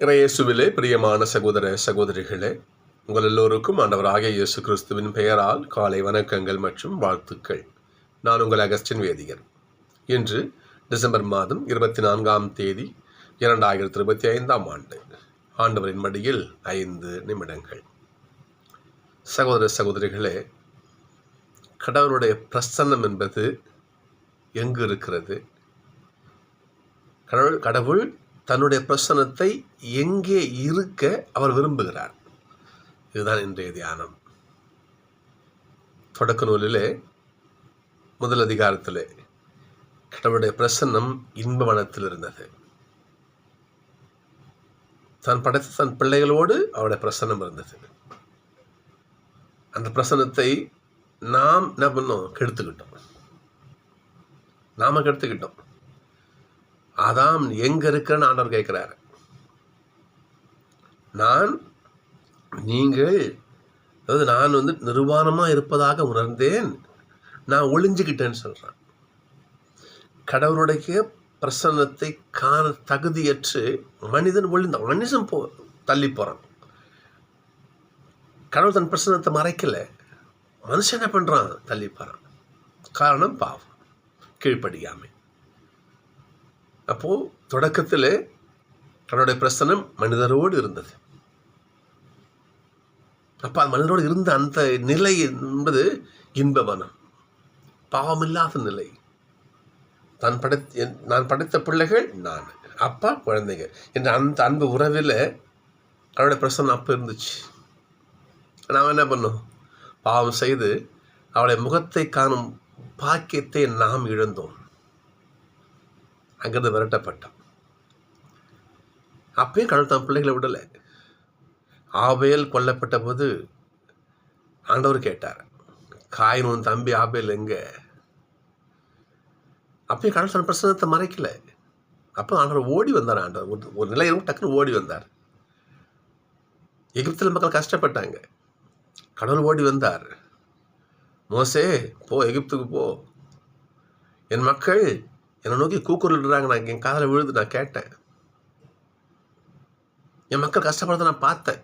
இறையேசுவிலே பிரியமான சகோதர சகோதரிகளே உங்கள் எல்லோருக்கும் ஆண்டவராக இயேசு கிறிஸ்துவின் பெயரால் காலை வணக்கங்கள் மற்றும் வாழ்த்துக்கள். நான் உங்கள் அகஸ்டின் வேதியர் இன்று டிசம்பர் மாதம் இருபத்தி நான்காம் தேதி இரண்டாயிரத்தி இருபத்தி ஐந்தாம் ஆண்டு. ஆண்டவரின் மடியில் ஐந்து நிமிடங்கள். சகோதர சகோதரிகளே கடவுளுடைய பிரசன்னம் என்பது எங்கு இருக்கிறது? கடவுள் கடவுள் தன்னுடைய பிரசனத்தை எங்கே இருக்க அவர் விரும்புகிறார்? இதுதான் இன்றைய தியானம். தொடக்க நூலிலே முதல் அதிகாரத்திலே கடவுளுடைய பிரசன்னம் இன்பவனத்தில் இருந்தது. தான் படைத்த தன் பிள்ளைகளோடு அவருடைய பிரசன்னம் இருந்தது. அந்த பிரசன்னத்தை நாம் என்ன பண்ணோம்? கெடுத்துக்கிட்டோம். நாம கெடுத்துக்கிட்டோம். அதாம் எங்க இருக்கிறன்னு ஆண்டவர் கேட்கிறாரு. நான் நீங்கள் அதாவது நான் வந்து நிர்வாணமா இருப்பதாக உணர்ந்தேன். நான் ஒளிஞ்சுக்கிட்டேன்னு சொல்றேன். கடவுளுடைய பிரசன்னத்தை காண தகுதியற்று மனிதன் ஒளிந்தான் மனுஷன் போ தள்ளி போறான். கடவுள் தன் பிரசன்னத்தை மறைக்கல. மனுஷன் என்ன பண்றான்? தள்ளி போறான். காரணம் பாவம். கீழ்ப்படியாமை. அப்போது தொடக்கத்தில் கடவுளுடைய பிரசனம் மனிதரோடு இருந்தது. அப்போ அந்த மனிதரோடு இருந்த அந்த நிலை என்பது இன்பவனம். பாவமில்லாத நிலை. நான் படைத்த நான் படைத்த பிள்ளைகள் நான் அப்பா குழந்தைங்க என்ற அந்த அன்பு உறவில் அவனுடைய பிரசனம் அப்போ இருந்துச்சு. நாம் என்ன பண்ணோம்? பாவம் செய்து அவளுடைய முகத்தை காணும் பாக்கியத்தை நாம் இழந்தோம். அங்கேருந்து விரட்டப்பட்டான். அப்பயும் கடவுள் தன் பிள்ளைகளை விடலை. ஆபேல் கொல்லப்பட்ட போது ஆண்டவர் கேட்டார் காயின் உன் தம்பி ஆபேல் எங்க? அப்பயும் கடவுள் தன் பிரசனத்தை மறைக்கல. அப்போ ஆண்டவர் ஓடி வந்தார் ஆண்டவர். ஒரு ஒரு நிலையிலும் டக்குன்னு ஓடி வந்தார். எகிப்தில் மக்கள் கஷ்டப்பட்டாங்க. கடவுள் ஓடி வந்தார். மோசே போ எகிப்துக்கு போ. என் மக்கள் என்னை நோக்கி கூக்குரலிடுறாங்க. நான் என் காதில் விழுது நான் கேட்டேன். என் மக்கள் கஷ்டப்படுறத நான் பார்த்தேன்.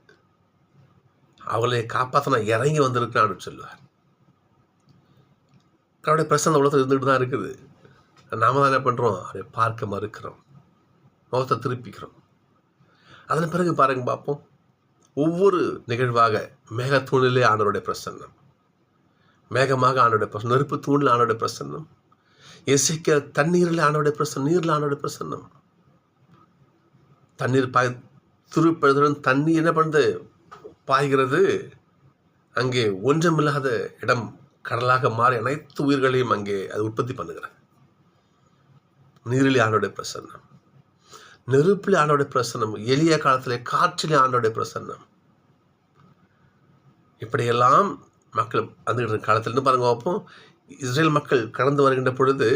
அவளை காப்பாற்ற நான் இறங்கி வந்திருக்கிறான்னு சொல்லுவார். அவருடைய பிரசன்ன உலகத்தில் இருந்துகிட்டு தான் இருக்குது. நாம தான் என்ன பண்ணுறோம் அதை பார்க்க மறுக்கிறோம். முகத்தை திருப்பிக்கிறோம். அதன் பிறகு பாருங்க பார்ப்போம். ஒவ்வொரு நிகழ்வாக மேகத்தூணிலே ஆண்டவருடைய பிரசன்னம். மேகமாக ஆண்டோடைய பிரசன்னம். நெருப்பு தூணில் ஆண்டோடைய பிரசன்னம். எசிக்க தண்ணீரில் ஆண்டோடைய பிரசன்னம் நீரில் ஆண்டோடைய பிரசன்னம். தண்ணீர் பாய் துருப்பழுதுடன் தண்ணி என்ன பண்ணுது? பாய்கிறது. அங்கே ஒன்றமில்லாத இடம் கடலாக மாறி அனைத்து உயிர்களையும் அங்கே அது உற்பத்தி பண்ணுகிறது. நீரில் ஆண்டோடைய பிரசன்னம். நெருப்பில் ஆண்டோடைய பிரசன்னம். எளிய காலத்தில் காற்றிலே ஆண்டோடைய பிரசன்னம். இப்படியெல்லாம் மக்கள் அந்த காலத்திலிருந்து பாருங்க பார்ப்போம். இஸ்ரேல் மக்கள் கடந்து வருகின்ற பொழுது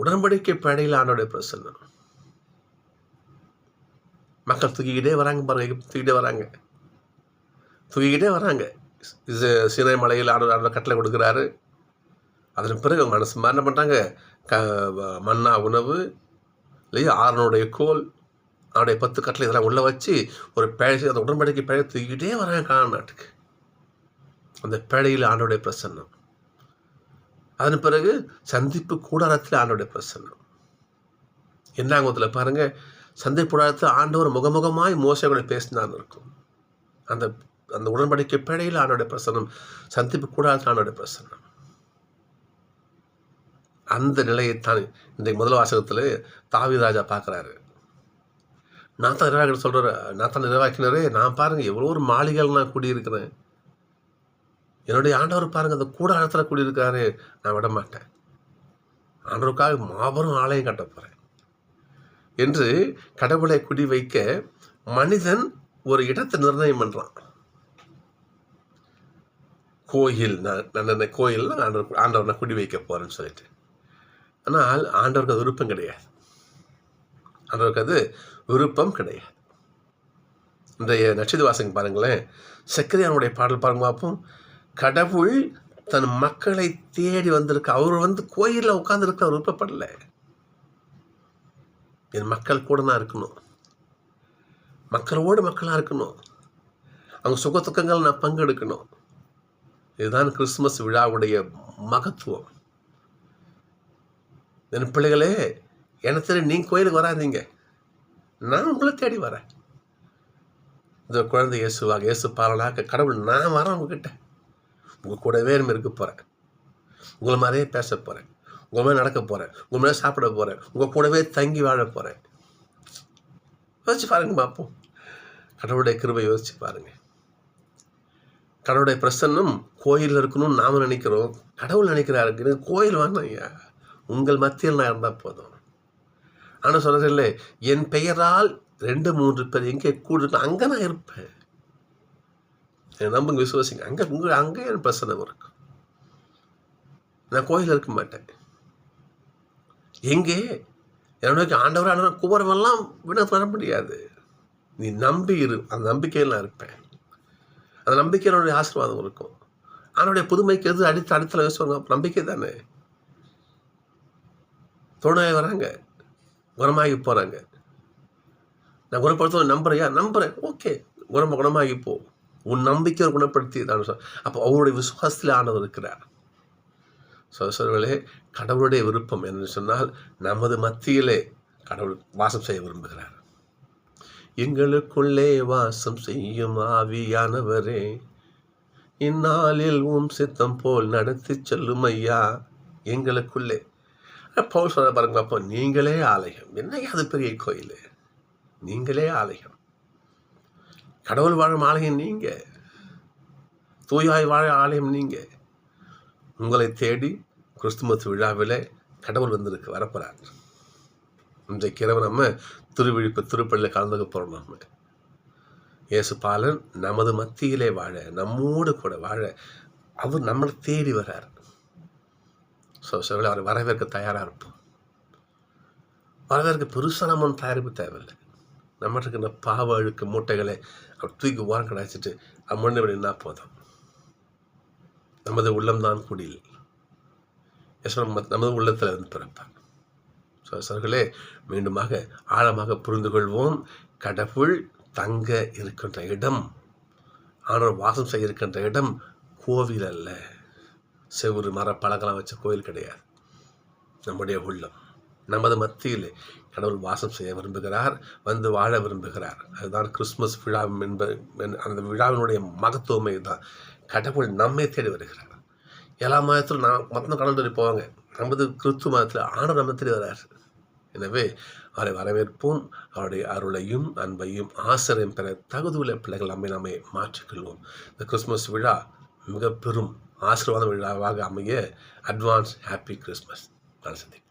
உடன்படிக்கை பேடையில் ஆண்டோடைய பிரசன்னம். மக்கள் தூக்கிக்கிட்டே வராங்க பாருங்க தூக்கிட்டே வராங்க. தூக்கிக்கிட்டே வராங்க. இது மலையில் ஆட ஆண்டு கட்டளை கொடுக்குறாரு. அதன் பிறகு அவங்க மனசு என்ன பண்ணுறாங்க க மன்னா உணவு இல்லையா? ஆறனுடைய கோல் அவனுடைய பத்து கட்டளை இதெல்லாம் உள்ளே வச்சு ஒரு பேழை அந்த உடன்படிக்கை பேழை தூக்கிக்கிட்டே வராங்க காண நாட்டுக்கு. அந்த பேழையில் ஆண்டோடைய பிரசன்னம். அதன் பிறகு சந்திப்பு கூடாரத்தில் ஆண்டோடைய பிரசன்னம் என்னாங்கத்தில் பாருங்க சந்தை கூடாரத்தில் ஆண்டவர் முகமுகமாய் மோசங்களை பேசினான்னு இருக்கும். அந்த அந்த உடன்படிக்கை பேழையில் ஆண்டோடைய பிரசன்னம் சந்திப்பு கூடாரத்தில் ஆண்டோடைய பிரசன்னம் அந்த நிலையைத்தான் இன்றைக்கு முதல் வாசகத்தில் தாவி ராஜா பார்க்குறாரு. நான் தான் நிர்வாகிகள் சொல்கிற நான் தான் நிர்வாகினரே நான் பாருங்கள் எவ்வளோ ஒரு மாளிகைகள் நான் கூடியிருக்கிறேன். என்னுடைய ஆண்டவர் பாருங்க அந்த கூடாரத்தில் கூடியிருக்காரு. நான் விட மாட்டேன் ஆண்டவருக்காக மாபெரும் ஆலயம் கட்ட போகிறேன் என்று கடவுளை குடி வைக்க மனிதன் ஒரு இடத்தை நிர்ணயம் பண்ணுறான் கோயில் நான் கோயில் ஆண்டவர் ஆண்டவர் நான் குடி வைக்க போகிறேன்னு சொல்லிட்டு. ஆனால் ஆண்டவருக்கு அது விருப்பம் கிடையாது. ஆண்டவருக்கு அது விருப்பம் கிடையாது. இன்றைய நட்சத்திர வாசகம் பாருங்களேன். சக்கரையானுடைய பாடல் பாருங்க பார்ப்போம். கடவுள் தன் மக்களை தேடி வந்திருக்க அவர் வந்து கோயிலில் உட்காந்துருக்க அவர் விருப்பப்படல. என் மக்கள் கூட தான் இருக்கணும். மக்களோடு மக்களாக இருக்கணும். அவங்க சுகத்துக்கங்கள் நான் பங்கெடுக்கணும். இதுதான் கிறிஸ்துமஸ் விழாவுடைய மகத்துவம். என் பிள்ளைகளே எனக்கு தெரியும் நீங்கள் கோயிலுக்கு வராதீங்க. நான் உங்களை தேடி வரேன். இந்த குழந்தை இயேசுவாக இயேசு பாலனாக கடவுள் நான் வரேன் உங்ககிட்ட. உங்கள் கூடவே நம்ம இருக்க போகிறேன் உங்களை மாதிரியே பேச போகிறேன் உங்கள் மாதிரி நடக்க போகிறேன் உங்கள் மாதிரி சாப்பிட போகிறேன் உங்கள் கூடவே தங்கி வாழ போகிறேன் யோசிச்சு பாருங்க பார்ப்போம் கடவுளுடைய கிருபை யோசிச்சு பாருங்க. கடவுளுடைய பிரசன்னம் கோயிலில் இருக்கணும்னு நாம் நினைக்கிறோம். கடவுள் நினைக்கிறாரு கோயில் வேணும் ஐயா. உங்கள் மத்தியில் நான் இருந்தால் போதும். ஆனால் சொல்கிறதில்ல என் பெயரால் ரெண்டு மூன்று பேர் எங்கே கூடு அங்கே நான் இருப்பேன். நம்புங்க விசுவாசிங்க. அங்கே உங்கள் அங்கே என் பிரசனம் இருக்கும் நான் கோயில் இருக்க மாட்டேன். எங்கே? என்னோட ஆண்டவர் ஆண்டவர் குபரமெல்லாம் விட வர முடியாது. நீ நம்பி இரு. அந்த நம்பிக்கையில் நான் இருப்பேன். அந்த நம்பிக்கையினுடைய என்னுடைய ஆசீர்வாதம் இருக்கும். அவனுடைய புதுமைக்கு எது அடித்து அடுத்தல பேசுவாங்க நம்பிக்கை தானே? தொழிலாக வராங்க. குணமாகி போகிறாங்க நான் குணப்படுத்த நம்புறையா நம்புகிறேன் ஓகே. குணம் குணமாகி போ. உன் நம்பிக்கையை குணப்படுத்தி தான் சொல் அப்போ அவருடைய விசுவாசத்தில் ஆனவர் இருக்கிறார் சோசர்களே கடவுளுடைய விருப்பம் என்று சொன்னால் நமது மத்தியிலே கடவுள் வாசம் செய்ய விரும்புகிறார். எங்களுக்குள்ளே வாசம் செய்யும் ஆவியானவரே இந்நாளில் உம் சித்தம் போல் நடத்தி செல்லும் ஐயா எங்களுக்குள்ளே. பவுல் சொல்ல பாருங்க அப்போ நீங்களே ஆலயம். என்ன அது பெரிய கோயில்? நீங்களே ஆலயம். கடவுள் வாழும் ஆலயம் நீங்கள் தூயாய் வாழ ஆலயம் நீங்கள் உங்களை தேடி கிறிஸ்துமஸ் விழாவில் கடவுள் வந்திருக்கு வரப்போகிறார் இன்றைக்கு இரவு நம்ம திருவிழிப்பு திருப்பள்ளியில் கலந்துக்க போகிறோம் நம்ம இயேசு பாலன் நமது மத்தியிலே வாழ நம்மோடு கூட வாழ அவர் நம்மளை தேடி வர்றார் ஸோ சில அவர் வரவேற்க தயாராக இருப்போம். வரவேற்க பெருசாக நம்ம தயாரிப்பு தேவையில்லை. நம்மகிட்ட இருக்கிற பாவ அழுக்கு மூட்டைகளை அவர் தூக்கி ஓரம் கிடைச்சிட்டு அம்மன் முன்னே நின்னா போதும். நமது உள்ளம்தான் குடில். யசனம் நமது உள்ளத்தில் இருந்து பிறப்பான் ஸோ சர்களே மீண்டுமாக ஆழமாக புரிந்து கொள்வோம். கடவுள் தங்க இருக்கின்ற இடம் ஆனால் வாசம் செய்ய இருக்கின்ற இடம் கோவில் அல்ல. செவ்வொரு மர பழங்களாம் வச்ச கோயில் கிடையாது. நம்முடைய உள்ளம் நமது மத்தியில் கடவுள் வாசம் செய்ய விரும்புகிறார் வந்து வாழ விரும்புகிறார். அதுதான் கிறிஸ்மஸ் விழா என்பது அந்த விழாவினுடைய மகத்துவமே தான் கடவுள் நம்மை தேடி வருகிறார். எல்லா மதத்திலும் நான் மொத்தம் கடவுள் தேடி போவாங்க. நமது கிறிஸ்துவ மதத்தில் ஆணர் நம்ம தேடி வர்றார் எனவே அவரை வரவேற்போம். அவருடைய அருளையும் அன்பையும் ஆசிரியம் பெற தகுதியுள்ள பிள்ளைகள் நம்மை நம்மை மாற்றிக்கொள்வோம். இந்த கிறிஸ்மஸ் விழா மிக பெரும் ஆசீர்வாத விழாவாக அமைய அட்வான்ஸ் ஹாப்பி கிறிஸ்மஸ் நான் சந்திப்பேன்